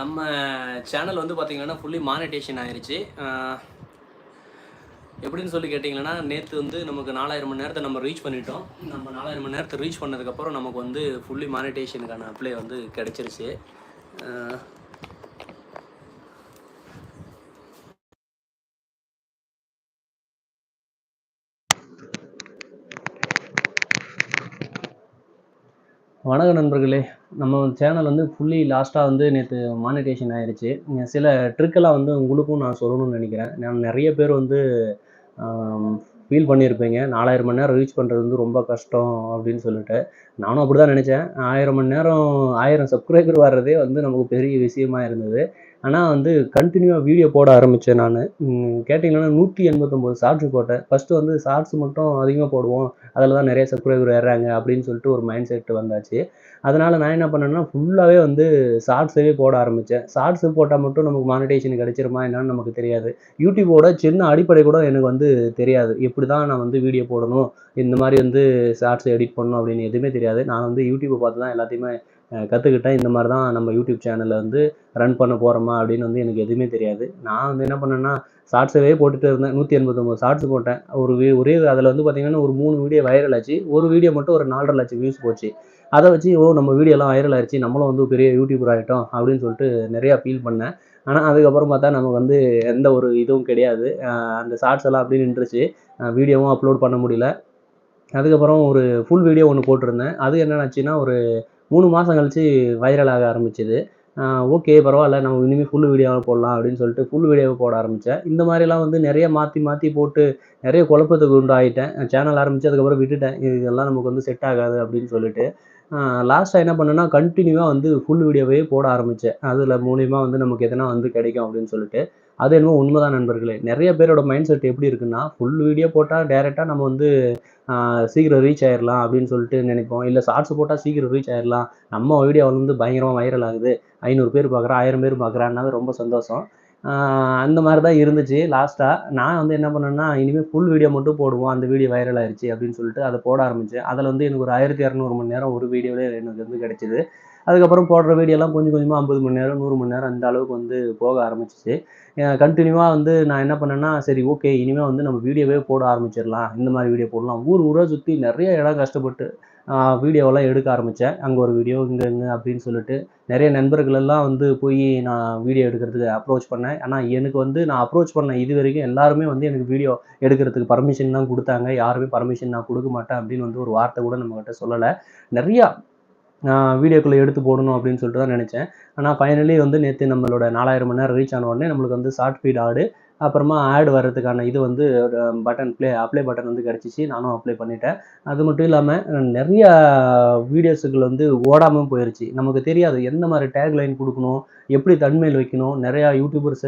நம்ம சேனல் வந்து பார்த்திங்கன்னா ஃபுல்லி மானிட்டேஷன் ஆயிடுச்சு எப்படின்னு சொல்லி கேட்டிங்கன்னா நேற்று வந்து நமக்கு நாலாயிரம் மணி நேரத்தை நம்ம ரீச் பண்ணிட்டோம். நம்ம நாலாயிரம் மணி நேரத்தை ரீச் பண்ணதுக்கப்புறம் நமக்கு வந்து ஃபுல்லி மானிட்டேஷனுக்கான அப்ளை வந்து கிடச்சிருச்சு. வணக்க வணக்கம் நண்பர்களே. நம்ம சேனல் வந்து ஃபுல்லி லாஸ்ட்டாக வந்து நேற்று மானிட்டேஷன் ஆயிடுச்சு சில ட்ரிக்கெல்லாம் வந்து உங்களுக்கும் நான் சொல்லணும்னு நினைக்கிறேன். நான் நிறைய பேர் வந்து ஃபீல் பண்ணியிருப்பீங்க. நாலாயிரம் மணி நேரம் ரீச் பண்ணுறது வந்து ரொம்ப கஷ்டம் அப்படின்னு சொல்லிட்டு. நானும் அப்படி தான் நினச்சேன். ஆயிரம் மணி நேரம் ஆயிரம் சப்ஸ்கிரைபர் வர்றதே வந்து நமக்கு பெரிய விஷயமா இருந்தது. ஆனால் வந்து கண்டினியூவாக வீடியோ போட ஆரம்பித்தேன் நான். கேட்டிங்கன்னா நூற்றி எண்பத்தொம்போது ஷார்ட்ஸ் போட்டேன். ஃபஸ்ட்டு வந்து ஷார்ட்ஸ் மட்டும் அதிகமாக போடுவோம். அதில் தான் நிறைய சப்ஸ்கிரைபர் ஏறாங்க அப்படின்னு சொல்லிட்டு ஒரு மைண்ட் செட் வந்தாச்சு. அதனால் நான் என்ன பண்ணேன்னா ஃபுல்லாகவே வந்து ஷார்ட்ஸவே போட ஆரம்பித்தேன் ஷார்ட்ஸு போட்டால் மட்டும் நமக்கு மானிட்டேஷன் கிடைச்சிருமா என்னன்னு நமக்கு தெரியாது. யூடியூபோட சின்ன அடிப்படை கூட எனக்கு வந்து தெரியாது. எப்படி தான் நான் வந்து வீடியோ போடணும்? இந்த மாதிரி வந்து ஷார்ட்ஸ் எடிட் பண்ணணும் அப்படின்னு எதுவுமே தெரியாது. நான் வந்து யூடியூப்பை பார்த்து தான் எல்லாத்தையுமே கற்றுக்கிட்டேன் இந்த மாதிரி தான் நம்ம யூடியூப் சேனலில் வந்து ரன் பண்ண போகிறோமா அப்படின்னு வந்து எனக்கு எதுவுமே தெரியாது. நான் வந்து என்ன பண்ணேன்னா ஷார்ட்ஸவே போட்டுட்டு இருந்தேன். நூற்றி எண்பத்தொம்பது ஷார்ட்ஸ் போட்டேன். ஒரு ஒரே அதில் வந்து பார்த்தீங்கன்னா ஒரு மூணு வீடியோ வைரல் ஆச்சு. ஒரு வீடியோ மட்டும் ஒரு நாலரை லட்சம் வியூஸ் போச்சு. அதை வச்சு ஓ நம்ம வீடியோலாம் வைரல் ஆயிடுச்சு நம்மளும் வந்து பெரிய யூடியூபர் ஆகிட்டோம் அப்படின்னு சொல்லிட்டு நிறையா ஃபீல் பண்ணேன். ஆனால் அதுக்கப்புறம் பார்த்தா நமக்கு வந்து எந்த ஒரு இதுவும் கிடையாது. அந்த ஷார்ட்ஸ் எல்லாம் அப்படியே நின்றுச்சு. வீடியோவும் அப்லோட் பண்ண முடியல. அதுக்கப்புறம் ஒரு ஃபுல் வீடியோ ஒன்று போட்டிருந்தேன். அது என்னென்னாச்சுன்னா ஒரு மூணு மாதம் கழிச்சு வைரல் ஆக ஓகே பரவாயில்ல நம்ம இனிமேல் ஃபுல் வீடியோவை போடலாம் அப்படின்னு சொல்லிட்டு ஃபுல் வீடியோவை போட ஆரம்பித்தேன் இந்த மாதிரிலாம் வந்து நிறைய மாற்றி மாற்றி போட்டு நிறைய குழப்பத்துக்கு உண்டாயிட்டேன். சேனல் ஆரம்பித்து அதுக்கப்புறம் விட்டுட்டேன். இதெல்லாம் நமக்கு வந்து செட் ஆகாது அப்படின்னு சொல்லிட்டு லாஸ்ட்டாக என்ன பண்ணேன்னா கண்டினியூவாக வந்து ஃபுல் வீடியோவே போட ஆரம்பித்தேன் அதில் மூலியமாக வந்து நமக்கு எதனா வந்து கிடைக்கும் அப்படின்னு சொல்லிட்டு அது என்னமோ உண்மைதான் நண்பர்களே. நிறைய பேரோட மைண்ட் செட் எப்படி இருக்குன்னா ஃபுல் வீடியோ போட்டால் டேரெக்டாக நம்ம வந்து சீக்கிரம் ரீச் ஆயிடலாம் அப்படின்னு சொல்லிட்டு நினைப்போம். இல்லை ஷார்ட்ஸ் போட்டால் சீக்கிரம் ரீச் ஆயிடலாம் நம்ம வீடியோ வந்து பயங்கரமாக வைரல் ஆகுது. ஐநூறு பேர் பார்க்குறா ஆயிரம் பேர் பார்க்குறான்னாவே ரொம்ப சந்தோஷம். அந்த மாதிரி தான் இருந்துச்சு லாஸ்ட்டாக நான் வந்து என்ன பண்ணேன்னா இனிமேல் ஃபுல் வீடியோ மட்டும் போடுவோம். அந்த வீடியோ வைரல் ஆயிடுச்சு அப்படின்னு சொல்லிட்டு அதை போட ஆரம்பித்தேன் அதில் வந்து எனக்கு ஒரு ஆயிரத்தி இரநூறு மணி நேரம் ஒரு வீடியோவே எனக்கு வந்து கிடச்சிது. அதுக்கப்புறம் போடுற வீடியோலாம் கொஞ்சம் கொஞ்சமாக ஐம்பது மணி நேரம் நூறு மணி நேரம் அந்த அளவுக்கு வந்து போக ஆரம்பிச்சிச்சு. கண்டினியூவாக வந்து நான் என்ன பண்ணேன்னா சரி ஓகே இனிமேல் வந்து நம்ம வீடியோவே போட ஆரம்பிச்சிடலாம். இந்த மாதிரி வீடியோ போடலாம். ஊர் ஊராக சுற்றி நிறைய இடம் கஷ்டப்பட்டு வீடியோவெல்லாம் எடுக்க ஆரம்பித்தேன் அங்கே ஒரு வீடியோ இங்கே இங்கே அப்படின்னு சொல்லிட்டு நிறைய நண்பர்கள் எல்லாம் வந்து போய் நான் வீடியோ எடுக்கிறதுக்கு அப்ரோச் பண்ணேன். ஆனால் எனக்கு வந்து நான் அப்ரோச் பண்ண இது வரைக்கும் எல்லாருமே வந்து எனக்கு வீடியோ எடுக்கிறதுக்கு பர்மிஷன் தான் கொடுத்தாங்க. யாருமே பர்மிஷன் நான் கொடுக்க மாட்டேன் அப்படின்னு வந்து ஒரு வார்த்தை கூட நம்மகிட்ட சொல்லலை. நிறையா வீடியோக்குள்ளே எடுத்து போடணும் அப்படின்னு சொல்லிட்டு தான் நினச்சேன். ஆனால் ஃபைனலி வந்து நேற்று நம்மளோட நாலாயிரம் மணி நேரம் ரீச் ஆன உடனே நம்மளுக்கு வந்து ஷார்ட் ஃபீட் ஆடு அப்புறமா ஆட் வர்றதுக்கான இது வந்து பட்டன் ப்ளே அப்ளை பட்டன் வந்து கிடச்சிச்சு. நானும் அப்ளை பண்ணிட்டேன். அது மட்டும் இல்லாமல் நிறையா வீடியோஸுகள் வந்து ஓடாமல் போயிருச்சு. நமக்கு தெரியாது எந்த மாதிரி டேக் லைன் கொடுக்கணும் எப்படி தன்மையில் வைக்கணும் நிறையா யூடியூபர்ஸ்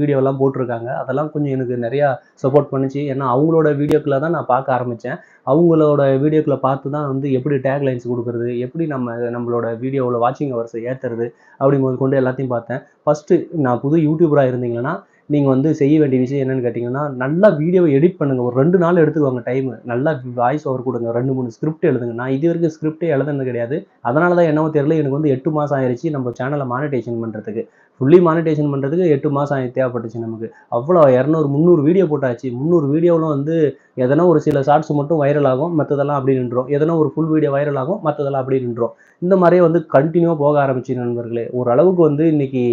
வீடியோலாம் போட்டிருக்காங்க. அதெல்லாம் கொஞ்சம் எனக்கு நிறையா சப்போர்ட் பண்ணுச்சு. ஏன்னா அவங்களோட வீடியோக்களை தான் நான் பார்க்க ஆரம்பித்தேன் அவங்களோட வீடியோக்களை பார்த்து தான் வந்து எப்படி டேக் லைன்ஸ் கொடுக்குறது எப்படி நம்ம நம்மளோட வீடியோவில் வாட்சிங் ஹவர்ஸை ஏற்றுறது அப்படிங்கிறது கொண்டு எல்லாத்தையும் பார்த்தேன். ஃபஸ்ட்டு நான் புது யூடியூபராக இருந்தீங்கன்னா நீங்கள் வந்து செய்ய வேண்டிய விஷயம் என்னென்னு கேட்டிங்கன்னா நல்லா வீடியோவை எடிட் பண்ணுங்கள் ஒரு ரெண்டு நாள் எடுத்துக்கோங்க டைம் நல்லா வாய்ஸ் ஓவர் கொடுங்க. ரெண்டு மூணு ஸ்கிரிப்ட் எழுதுங்க. நான் இது வரைக்கும் ஸ்கிரிப்டே எழுதுனது கிடையாது. அதனால தான் என்னவோ தெரியல எனக்கு வந்து எட்டு மாதம் ஆயிடுச்சு நம்ம சேனலை மானிட்டேஷன் பண்ணுறதுக்கு ஃபுல்லி மானிட்டேஷன் பண்ணுறதுக்கு எட்டு மாதம் ஆகி தேவைப்பட்டுச்சு நமக்கு. அவ்வளோ இரநூறு முந்நூறு வீடியோ போட்டாச்சு. முந்நூறு வீடியோவில் வந்து எதனா ஒரு சில ஷார்ட்ஸ் மட்டும் வைரல் ஆகும் மற்றதெல்லாம் அப்படி நின்றோம் எதனா ஒரு ஃபுல் வீடியோ வைரல் ஆகும் மற்றதெல்லாம் அப்படி நின்றோம் இந்த மாதிரியே வந்து கண்டினியூவாக போக ஆரம்பிச்சு நண்பர்களே. ஓரளவுக்கு வந்து இன்னைக்கு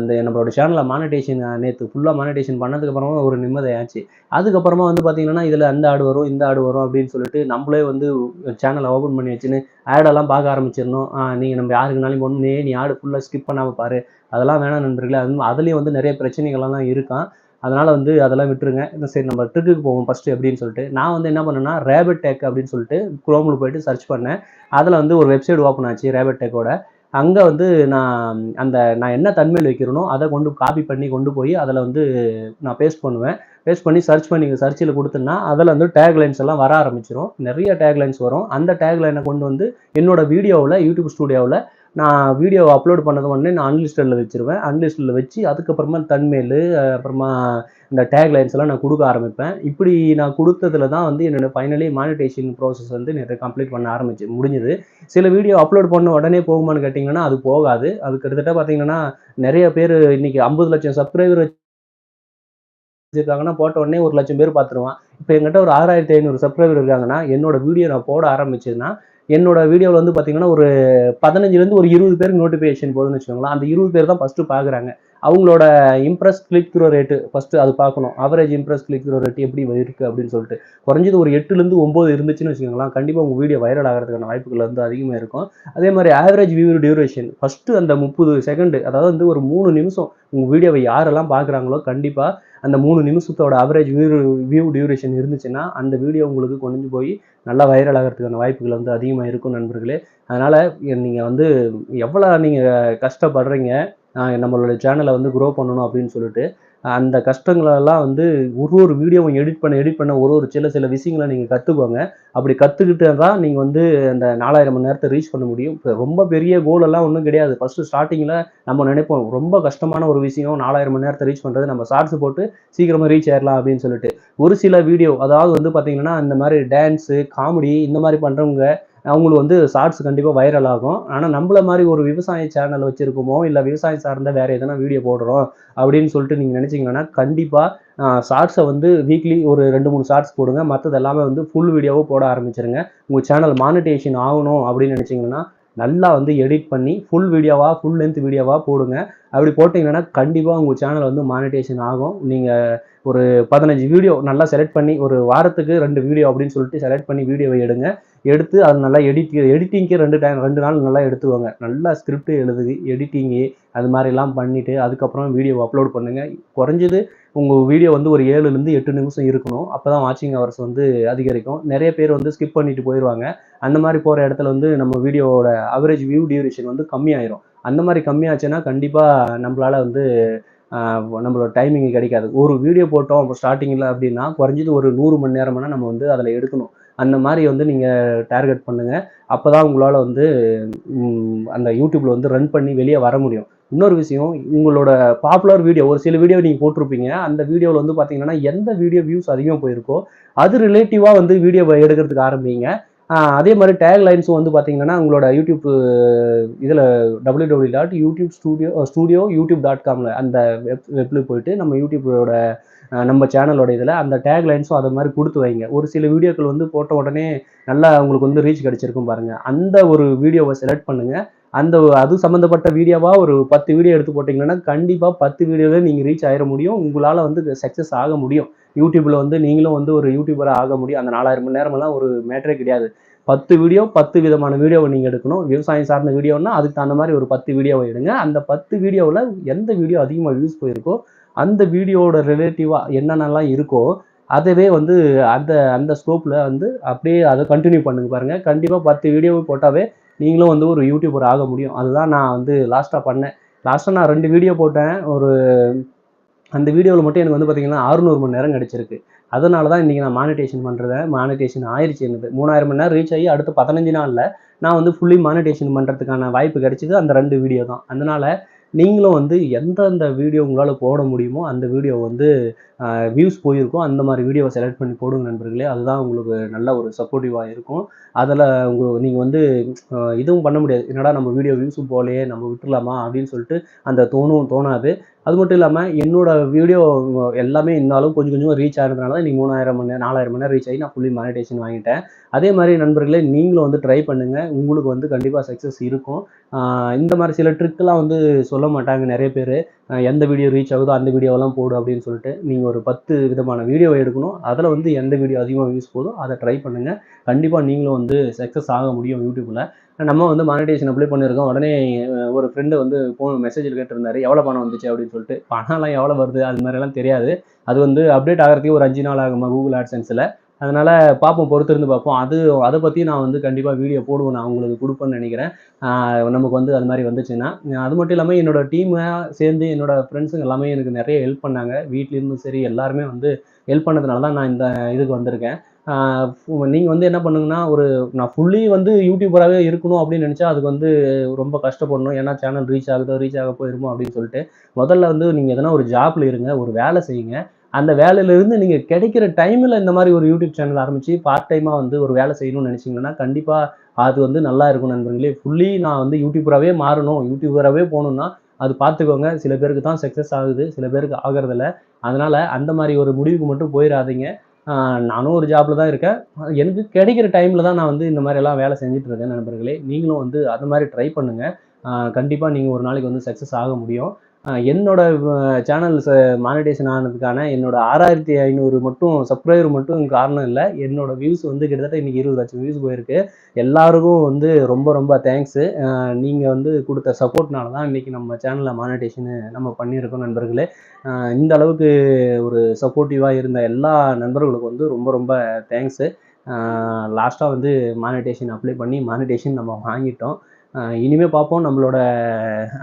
இந்த நம்மளோட சேனலை மானிட்டேஷன் நேற்று ஃபுல்லாக மானிட்டேஷன் பண்ணதுக்கப்புறமா ஒரு நிம்மதியாச்சு. அதுக்கப்புறமா வந்து பார்த்தீங்கன்னா இதில் அந்த ஆடு வரும் இந்த ஆடு வரும் அப்படின்னு சொல்லிட்டு நம்மளே வந்து சேனலை ஓப்பன் பண்ணி வச்சுன்னு ஆடெல்லாம் பார்க்க ஆரம்பிச்சிடணும். நீங்கள் நம்ம யாருக்குனாலும் ஒன்று நீ ஆடு ஃபுல்லாக ஸ்கிப் பண்ணாமல் பாரு. அதெல்லாம் வேணாம் நண்பர்களே. அது அதுலேயும் வந்து நிறைய பிரச்சனைகள்லாம் இருக்கான். அதனால் வந்து அதெல்லாம் விட்டுருங்க. சரி நம்ம ட்ரிக்குக்கு போவோம் ஃபஸ்ட்டு அப்படின்னு சொல்லிட்டு. நான் வந்து என்ன பண்ணேன்னா ரேபிட் டேக் அப்படின்னு சொல்லிட்டு குரோமில் போயிட்டு சர்ச் பண்ணேன். அதில் வந்து ஒரு வெப்சைட் ஓப்பன் ஆச்சு ரேபிட் டேக்கோட அங்கே வந்து நான் அந்த நான் என்ன தன்மையில் வைக்கிறேனோ அதை கொண்டு காப்பி பண்ணி கொண்டு போய் அதில் வந்து நான் பேஸ்ட் பண்ணுவேன். பேஸ்ட் பண்ணி சர்ச் பண்ணி சர்ச்சில் கொடுத்தேன்னா அதில் வந்து டேக் லைன்ஸ் எல்லாம் வர ஆரம்பிச்சிடும் நிறைய டேக் லைன்ஸ் வரும். அந்த டேக் லைனை கொண்டு வந்து என்னோட வீடியோவில் யூடியூப் ஸ்டூடியோவில் நான் வீடியோ அப்லோட் பண்ணது உடனே நான் அன்லிஸ்டில் வச்சுருவேன். அன்லிஸ்டில் வச்சு அதுக்கப்புறமா தன்மேல் அப்புறமா இந்த டேக் லைன்ஸ் எல்லாம் நான் கொடுக்க ஆரம்பிப்பேன். இப்படி நான் கொடுத்ததுல தான் வந்து என்னோட ஃபைனலி மானிட்டேஷன் ப்ராசஸ் வந்து நேற்று கம்ப்ளீட் பண்ண ஆரம்பிச்சு முடிஞ்சது. சில வீடியோ அப்லோட் பண்ண உடனே போகுமான்னு கேட்டிங்கன்னா அது போகாது. அது கிட்டத்தட்ட பார்த்தீங்கன்னா நிறைய பேர் இன்னைக்கு ஐம்பது லட்சம் சப்ஸ்கிரைபர் வச்சுருக்காங்கன்னா போட்ட உடனே ஒரு லட்சம் பேர் பார்த்துருவான் இப்போ என்கிட்ட ஒரு ஆறாயிரத்தி ஐநூறு சப்ஸ்கிரைபர் இருக்காங்கன்னா என்னோட வீடியோ நான் போட ஆரம்பிச்சதுன்னா என்னோட வீடியோவில் வந்து பார்த்தீங்கன்னா ஒரு பதினஞ்சுலேருந்து ஒரு இருபது பேருக்கு நோட்டிஃபிகேஷன் போதுன்னு வச்சுக்கோங்களேன். அந்த இருபது பேர் தான் ஃபஸ்ட்டு பார்க்குறாங்க அவங்களோட impress click through rate first அது பார்க்கணும். Average impress click through rate எப்படி இருக்குது அப்படின்னு சொல்லிட்டு. குறைஞ்சது ஒரு எட்டுலேருந்து ஒம்பது இருந்துச்சுன்னு வச்சுக்கோங்களேன் கண்டிப்பாக உங்கள் வீடியோ வைரல் ஆகிறதுக்கான வாய்ப்புகள் வந்து அதிகமாக இருக்கும். அதே மாதிரி ஆவரேஜ் வியூ டியூரேஷன் ஃபஸ்ட்டு அந்த முப்பது செகண்டு அதாவது வந்து ஒரு மூணு நிமிஷம் உங்கள் வீடியோவை யாரெல்லாம் பார்க்குறாங்களோ கண்டிப்பாக அந்த மூணு நிமிஷத்தோட அவரேஜ் வியூ வியூ டியூரேஷன் இருந்துச்சுன்னா அந்த வீடியோ உங்களுக்கு கொண்டு போய் நல்லா வைரல் ஆகிறதுக்கான வாய்ப்புகள் வந்து அதிகமாக இருக்கும் நண்பர்களே. அதனால் நீங்கள் வந்து எவ்வளோ நீங்கள் கஷ்டப்படுறீங்க நம்மளோட சேனலை வந்து க்ரோ பண்ணணும் அப்படின்னு சொல்லிட்டு அந்த கஷ்டங்களெல்லாம் வந்து ஒரு ஒரு வீடியோவும் எடிட் பண்ண எடிட் பண்ண ஒரு ஒரு சில சில விஷயங்களை நீங்கள் கற்றுக்கோங்க அப்படி கற்றுக்கிட்டு தான் நீங்கள் வந்து அந்த நாலாயிரம் மணி நேரத்தை ரீச் பண்ண முடியும். இப்போ ரொம்ப பெரிய கோலெல்லாம் ஒன்றும் கிடையாது. ஃபஸ்ட்டு ஸ்டார்டிங்கில் நம்ம நினைப்போம் ரொம்ப கஷ்டமான ஒரு விஷயம் நாலாயிரம் மணி நேரத்தை ரீச் பண்ணுறது நம்ம ஷார்ட்ஸ் போட்டு சீக்கிரமாக ரீச் ஆயிடலாம் அப்படின்னு சொல்லிட்டு. ஒரு சில வீடியோ அதாவது வந்து பார்த்தீங்கன்னா இந்த மாதிரி டான்ஸு காமெடி இந்த மாதிரி பண்ணுறவங்க அவங்களுக்கு வந்து ஷார்ட்ஸ் கண்டிப்பாக வைரல் ஆகும். ஆனால் நம்மள மாதிரி ஒரு விவசாய சேனல் வச்சுருக்கோமோ இல்லை விவசாயம் சார்ந்த வேறு எதனா வீடியோ போடுறோம் அப்படின்னு சொல்லிட்டு நீங்கள் நினச்சிங்கன்னா கண்டிப்பாக ஷார்ட்ஸை வந்து வீக்லி ஒரு ரெண்டு மூணு ஷார்ட்ஸ் போடுங்க. மற்றது எல்லாமே வந்து ஃபுல் வீடியோவாக போட ஆரம்பிச்சிருங்க. உங்கள் சேனல் மானிட்டேஷன் ஆகணும் அப்படின்னு நினச்சிங்கன்னா நல்லா வந்து எடிட் பண்ணி ஃபுல் வீடியோவாக ஃபுல் லென்த் வீடியோவாக போடுங்க. அப்படி போட்டிங்கன்னா கண்டிப்பாக உங்கள் சேனல் வந்து மானிட்டேஷன் ஆகும். நீங்கள் ஒரு பதினஞ்சு வீடியோ நல்லா செலக்ட் பண்ணி ஒரு வாரத்துக்கு ரெண்டு வீடியோ அப்படின்னு சொல்லிட்டு செலக்ட் பண்ணி வீடியோவை எடுங்க. எடுத்து அது நல்லா எடிட் எடிட்டிங்க்கு ரெண்டு டைம் ரெண்டு நாள் நல்லா எடுத்துவாங்க நல்லா ஸ்கிரிப்ட் எழுது எடிட்டிங்கு அது மாதிரிலாம் பண்ணிவிட்டு அதுக்கப்புறம் வீடியோ அப்லோட் பண்ணுங்கள் குறைஞ்சது உங்கள் வீடியோ வந்து ஒரு ஏழுலேருந்து எட்டு நிமிஷம் இருக்கணும். அப்போ தான் வாட்சிங் ஹவர்ஸ் வந்து அதிகரிக்கும். நிறைய பேர் வந்து ஸ்கிப் பண்ணிட்டு போயிடுவாங்க அந்த மாதிரி போகிற இடத்துல வந்து நம்ம வீடியோவோட அவரேஜ் வியூ டியூரேஷன் வந்து கம்மியாயிரும். அந்த மாதிரி கம்மியாச்சுன்னா கண்டிப்பாக நம்மளால் வந்து நம்மளோட டைமிங் கிடைக்காது. ஒரு வீடியோ போட்டோம் அப்போ ஸ்டார்டிங்கில் அப்படின்னா குறைஞ்சது ஒரு நூறு மணி நேரம்னா நம்ம வந்து அதில் எடுக்கணும். அந்த மாதிரி வந்து நீங்கள் டார்கெட் பண்ணுங்கள் அப்போ தான் உங்களால் வந்து அந்த யூடியூப்பில் வந்து ரன் பண்ணி வெளியே வர முடியும். இன்னொரு விஷயம் உங்களோட பாப்புலர் வீடியோ ஒரு சில வீடியோ நீங்கள் போட்டிருப்பீங்க. அந்த வீடியோவில் வந்து பார்த்தீங்கன்னா எந்த வீடியோ வியூஸ் அதிகமாக போயிருக்கோ அது ரிலேட்டிவாக வந்து வீடியோ எடுக்கிறதுக்கு ஆரம்பிங்க. அதே மாதிரி டேக் லைன்ஸும் வந்து பார்த்தீங்கன்னா உங்களோட யூடியூப் இதில் W W dot YouTube studio studio YouTube dot காமில் அந்த வெப் வெப்பில் போயிட்டு நம்ம யூடியூப்போட நம்ம சேனலோட இதில் அந்த டேக் லைன்ஸும் அதை மாதிரி கொடுத்து வைங்க. ஒரு சில வீடியோக்கள் வந்து போட்ட உடனே நல்லா உங்களுக்கு வந்து ரீச் கிடச்சிருக்கும் பாருங்கள் அந்த ஒரு வீடியோவை செலக்ட் பண்ணுங்க. அந்த அது சம்மந்தப்பட்ட வீடியோவாக ஒரு பத்து வீடியோ எடுத்து போட்டிங்கன்னா கண்டிப்பாக பத்து வீடியோவில் நீங்கள் ரீச் ஆகிட முடியும். உங்களால் வந்து சக்ஸஸ் ஆக முடியும். யூடியூப்பில் வந்து நீங்களும் வந்து ஒரு யூடியூபராக ஆக முடியும். அந்த நாலாயிரம் மணி நேரமெல்லாம் ஒரு மேட்டரே கிடையாது. பத்து வீடியோ பத்து விதமான வீடியோவை நீங்கள் எடுக்கணும். விவசாயம் சார்ந்த வீடியோன்னா அதுக்கு தகுந்த மாதிரி ஒரு பத்து வீடியோவை எடுங்க. அந்த பத்து வீடியோவில் எந்த வீடியோ அதிகமாக வியூஸ் போயிருக்கோ அந்த வீடியோவோட ரிலேட்டிவாக என்னென்னலாம் இருக்கோ அதவே வந்து அந்த அந்த ஸ்கோப்பில் வந்து அப்படியே அதை கண்டினியூ பண்ணுங்க பாருங்கள் கண்டிப்பாக பத்து வீடியோ போட்டாவே நீங்களும் வந்து ஒரு யூடியூபர் ஆக முடியும். அதுதான் நான் வந்து லாஸ்ட்டாக பண்ணேன். லாஸ்ட்டாக நான் ரெண்டு வீடியோ போட்டேன். ஒரு அந்த வீடியோவில் மட்டும் எனக்கு வந்து பார்த்தீங்கன்னா 600 மணி நேரம் கிடச்சிருக்கு. அதனால தான் இன்றைக்கி நான் மானிட்டேஷன் பண்ணுறேன் மானிட்டேஷன் ஆயிடுச்சு எனக்கு. மூணாயிரம் மணி நேரம் ரீச் ஆகி அடுத்த பதினஞ்சு நாளில் நான் வந்து ஃபுல்லி மானிட்டேஷன் பண்ணுறதுக்கான வாய்ப்பு கிடைச்சிது அந்த ரெண்டு வீடியோ தான். அதனால் நீங்களும் வந்து எந்தெந்த வீடியோ உங்களால் போட முடியுமோ அந்த வீடியோ வந்து வியூஸ் போயிருக்கோ அந்த மாதிரி வீடியோவை செலக்ட் பண்ணி போடுங்க நண்பர்களே. அதுதான் உங்களுக்கு நல்ல ஒரு சப்போர்ட்டிவாக இருக்கும். அதில் உங்கள் நீங்கள் வந்து இதுவும் பண்ண முடியாது. என்னடா நம்ம வீடியோ வியூஸும் போகலையே நம்ம விட்டுலாமா அப்படின்னு சொல்லிட்டு அந்த தோணும் தோணாது. அது மட்டும் இல்லாமல் என்னோட வீடியோ எல்லாமே இருந்தாலும் கொஞ்சம் கொஞ்சம் ரீச் ஆகிறதுனால தான் நீங்கள் மூணாயிரம் மணி நேரம் நாலாயிரம் மணி நேரம் ரீச் ஆகி நான் ஃபுல்லி மானிட்டேஷன் வாங்கிட்டேன். அதே மாதிரி நண்பர்களே நீங்களும் வந்து ட்ரை பண்ணுங்கள் உங்களுக்கு வந்து கண்டிப்பாக சக்ஸஸ் இருக்கும். இந்த மாதிரி சில ட்ரிக்கெலாம் வந்து சொல்ல மாட்டாங்க நிறைய பேர். எந்த வீடியோ ரீச் ஆகுதோ அந்த வீடியோவெல்லாம் போடு அப்படின்னு சொல்லிட்டு நீங்கள் ஒரு பத்து விதமான வீடியோ எடுக்கணும். அதில் வந்து எந்த வீடியோ அதிகமாக வியூஸ் போதோ அதை ட்ரை பண்ணுங்கள் கண்டிப்பாக நீங்களும் வந்து சக்ஸஸ் ஆக முடியும் யூடியூப்பில் நம்ம வந்து மானிட்டேஷன் அப்ளை பண்ணியிருக்கோம் உடனே ஒரு ஃப்ரெண்டு வந்து ஃபோன் மெசேஜில் கேட்டிருந்தாரு எவ்வளோ பணம் வந்துச்சு? அப்படின்னு சொல்லிட்டு. பணம்லாம் எவ்வளோ வருது? அது மாதிரிலாம் தெரியாது. அது வந்து அப்டேட் ஆகிறதுக்கே ஒரு அஞ்சு நாள் ஆகுமா கூகுள் ஆட்சன்ஸில் அதனால் பார்ப்போம் பொறுத்திருந்து பார்ப்போம். அது அதை பற்றி நான் வந்து கண்டிப்பாக வீடியோ போடுவேன். நான் உங்களுக்கு கொடுப்பேன்னு நினைக்கிறேன். நமக்கு வந்து அது மாதிரி வந்துச்சுன்னா அது மட்டும் இல்லாமல் என்னோட டீமை சேர்ந்து என்னோடய ஃப்ரெண்ட்ஸுங்க எல்லாமே எனக்கு நிறைய ஹெல்ப் பண்ணாங்க. வீட்லேருந்து சரி எல்லாருமே வந்து ஹெல்ப் பண்ணதுனால தான் நான் இந்த இதுக்கு வந்திருக்கேன். நீங்கள் வந்து என்ன பண்ணுங்கன்னா ஒரு நான் ஃபுல்லி வந்து யூடியூபராகவே இருக்கணும் அப்படின்னு நினச்சா அதுக்கு வந்து ரொம்ப கஷ்டப்படணும். ஏன்னா சேனல் ரீச் ஆகுதோ ரீச் ஆக போயிருமோ அப்படின்னு சொல்லிட்டு முதல்ல வந்து நீங்கள் எதனா ஒரு ஜாப்பில் இருங்க ஒரு வேலை செய்யுங்க. அந்த வேலையிலிருந்து நீங்கள் கிடைக்கிற டைமில் இந்த மாதிரி ஒரு யூடியூப் சேனல் ஆரம்பித்து பார்ட் டைமாக வந்து ஒரு வேலை செய்யணும்னு நினச்சிங்கன்னா கண்டிப்பாக அது வந்து நல்லா இருக்கும் நண்பர்களே. ஃபுல்லி நான் வந்து யூடியூபராகவே மாறணும். யூடியூபராகவே போகணுன்னா அது பார்த்துக்கோங்க. சில பேருக்கு தான் சக்ஸஸ் ஆகுது. சில பேருக்கு ஆகிறதில்ல. அதனால் அந்த மாதிரி ஒரு முடிவுக்கு மட்டும் போயிடாதீங்க நானும் ஒரு ஜாப்பில் தான் இருக்கேன். எனக்கு கிடைக்கிற டைமில் தான் நான் வந்து இந்த மாதிரி எல்லாம் வேலை செஞ்சுட்டு இருக்கேன் நண்பர்களே. நீங்களும் வந்து அது மாதிரி ட்ரை பண்ணுங்கள் கண்டிப்பாக நீங்கள் ஒரு நாளைக்கு வந்து சக்ஸஸ் ஆக முடியும். என்னோட சேனல்ஸ் மானிடேஷன் ஆனதுக்கான என்னோட ஆறாயிரத்தி ஐநூறு மட்டும் சப்ஸ்கிரைபர் மட்டும் காரணம் இல்லை. என்னோட வியூஸ் வந்து கிட்டத்தட்ட இன்னைக்கு இருபது லட்சம் வியூஸ் போயிருக்கு. எல்லாருக்கும் வந்து ரொம்ப ரொம்ப தேங்க்ஸு நீங்கள் வந்து கொடுத்த சப்போர்ட்னால தான் இன்றைக்கி நம்ம சேனலில் மானிட்டேஷனு நம்ம பண்ணியிருக்கோம் நண்பர்களே. இந்த அளவுக்கு ஒரு சப்போர்ட்டிவாக இருந்த எல்லா நண்பர்களுக்கும் வந்து ரொம்ப ரொம்ப தேங்க்ஸு லாஸ்ட்டாக வந்து மானிட்டேஷன் அப்ளை பண்ணி மானிட்டேஷன் நம்ம வாங்கிட்டோம். இனிமேல் பார்ப்போம் நம்மளோட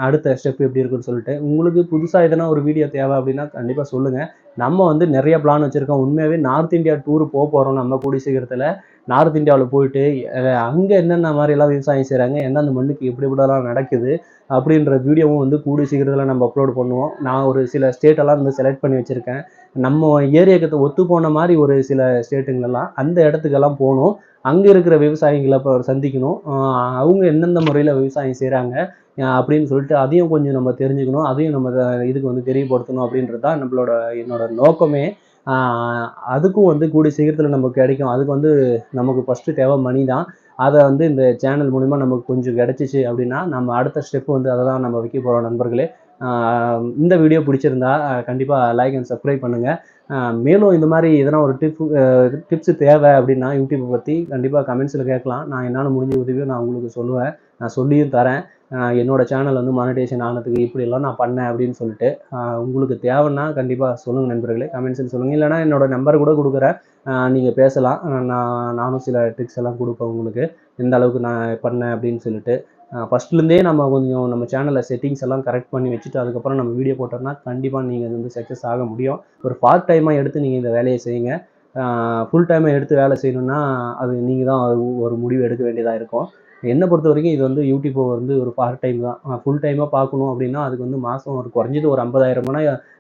அடுத்த ஸ்டெப் எப்படி இருக்குன்னு சொல்லிட்டு. உங்களுக்கு புதுசாக எதனா ஒரு வீடியோ தேவை அப்படின்னா கண்டிப்பாக சொல்லுங்கள் நம்ம வந்து நிறைய பிளான் வச்சுருக்கோம். உண்மையாகவே நார்த் இந்தியா டூர் போக போகிறோம் நம்ம கூடிய சீக்கிரத்தில். நார்த் இந்தியாவில் போயிட்டு அங்கே என்னென்ன மாதிரிலாம் விவசாயம் செய்கிறாங்க எந்தெந்த மண்ணுக்கு எப்படி எப்படிலாம் நடக்குது அப்படின்ற வீடியோவும் வந்து கூடிய சீக்கிரத்தில் நம்ம அப்லோட் பண்ணுவோம். நான் ஒரு சில ஸ்டேட்டெல்லாம் வந்து செலக்ட் பண்ணி வச்சுருக்கேன். நம்ம ஏரியாவுக்கு ஒத்து போன மாதிரி ஒரு சில ஸ்டேட்டுங்களெல்லாம் அந்த இடத்துக்கெல்லாம் போகணும். அங்கே இருக்கிற விவசாயிகளை இப்போ சந்திக்கணும் அவங்க எந்தெந்த முறையில் விவசாயம் செய்கிறாங்க அப்படின்னு சொல்லிட்டு அதையும் கொஞ்சம் நம்ம தெரிஞ்சுக்கணும். அதையும் நம்ம இதுக்கு வந்து தெரியப்படுத்தணும் அப்படின்றது தான் நம்மளோட என்னோட நோக்கமே. அதுக்கும் வந்து கூடிய சீக்கிரத்தில் நமக்கு கிடைக்கும். அதுக்கு வந்து நமக்கு ஃபஸ்ட்டு தேவை மணி தான். அதை வந்து இந்த சேனல் மூலிமா நமக்கு கொஞ்சம் கிடச்சிச்சு அப்படின்னா நம்ம அடுத்த ஸ்டெப் வந்து அதை தான் நம்ம வைக்க போகிறோம் நண்பர்களே. இந்த வீடியோ பிடிச்சிருந்தா கண்டிப்பாக லைக் அண்ட் சப்ஸ்கிரைப் பண்ணுங்கள் மேலும் இந்த மாதிரி எதனா ஒரு டிப் டிப்ஸ் தேவை அப்படின்னா யூடியூப்பை பற்றி கண்டிப்பாக கமெண்ட்ஸில் கேட்கலாம். நான் என்னால் முடிஞ்ச உதவியை நான் உங்களுக்கு சொல்லுவேன். நான் சொல்லியும் தரேன். என்னோடய சேனல் வந்து மானிட்டேஷன் ஆனதுக்கு இப்படியெல்லாம் நான் பண்ணேன் அப்படின்னு சொல்லிட்டு உங்களுக்கு தேவைன்னா கண்டிப்பாக சொல்லுங்கள் நண்பர்களே கமெண்ட்ஸில் சொல்லுங்கள் இல்லைனா என்னோடய நம்பர் கூட கொடுக்குறேன். நீங்கள் பேசலாம். நான் நானும் சில ட்ரிக்ஸ் எல்லாம் கொடுப்பேன் உங்களுக்கு. எந்த அளவுக்கு நான் பண்ணேன் அப்படின்னு சொல்லிட்டு ஃபஸ்ட்லேருந்தே நம்ம கொஞ்சம் நம்ம சேனலில் செட்டிங்ஸ் எல்லாம் கரெக்ட் பண்ணி வச்சுட்டு அதுக்கப்புறம் நம்ம வீடியோ போட்டோம்னா கண்டிப்பாக நீங்கள் வந்து சக்ஸஸ் ஆக முடியும். ஒரு பார்ட் டைமாக எடுத்து நீங்கள் இந்த வேலையை செய்யுங்க. ஃபுல் டைமாக எடுத்து வேலை செய்யணும்னா அது நீங்கள் தான் ஒரு முடிவு எடுக்க வேண்டியதாக இருக்கும். என்னை பொறுத்த வரைக்கும் இது வந்து யூடியூப்பை வந்து ஒரு பார்ட் டைம் தான். ஃபுல் டைமாக பார்க்கணும் அப்படின்னா அதுக்கு வந்து மாதம் ஒரு குறைஞ்சது ஒரு ஐம்பதாயிரம்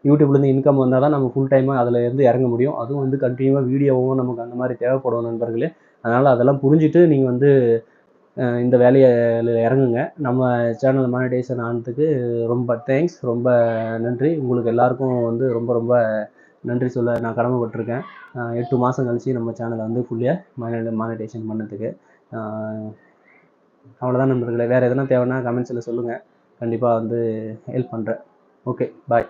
யூடியூப்லேருந்து இன்கம் வந்தால் தான் நம்ம ஃபுல் டைமாக அதில் இருந்து இறங்க முடியும். அதுவும் வந்து கண்டினியூவாக வீடியோவும் நமக்கு அந்த மாதிரி தேவைப்படும் நண்பர்களே. அதனால் அதெல்லாம் புரிஞ்சுட்டு நீங்கள் வந்து இந்த வேலையில் இறங்குங்க. நம்ம சேனல் மானிடைசேஷன் ஆனதுக்கு ரொம்ப தேங்க்ஸ் ரொம்ப நன்றி. உங்களுக்கு எல்லாருக்கும் வந்து ரொம்ப ரொம்ப நன்றி சொல்ல நான் கடமைப்பட்டிருக்கேன். எட்டு மாதம் கழித்து நம்ம சேனலை வந்து ஃபுல்லியாக மானிடேஷன் மானிடைசேஷன் பண்ணதுக்கு. அவ்வளோதான் நண்பர்களே. வேறு எதனா தேவைன்னா கமெண்ட்ஸில் சொல்லுங்கள் கண்டிப்பாக வந்து ஹெல்ப் பண்ணுறேன் ஓகே பாய்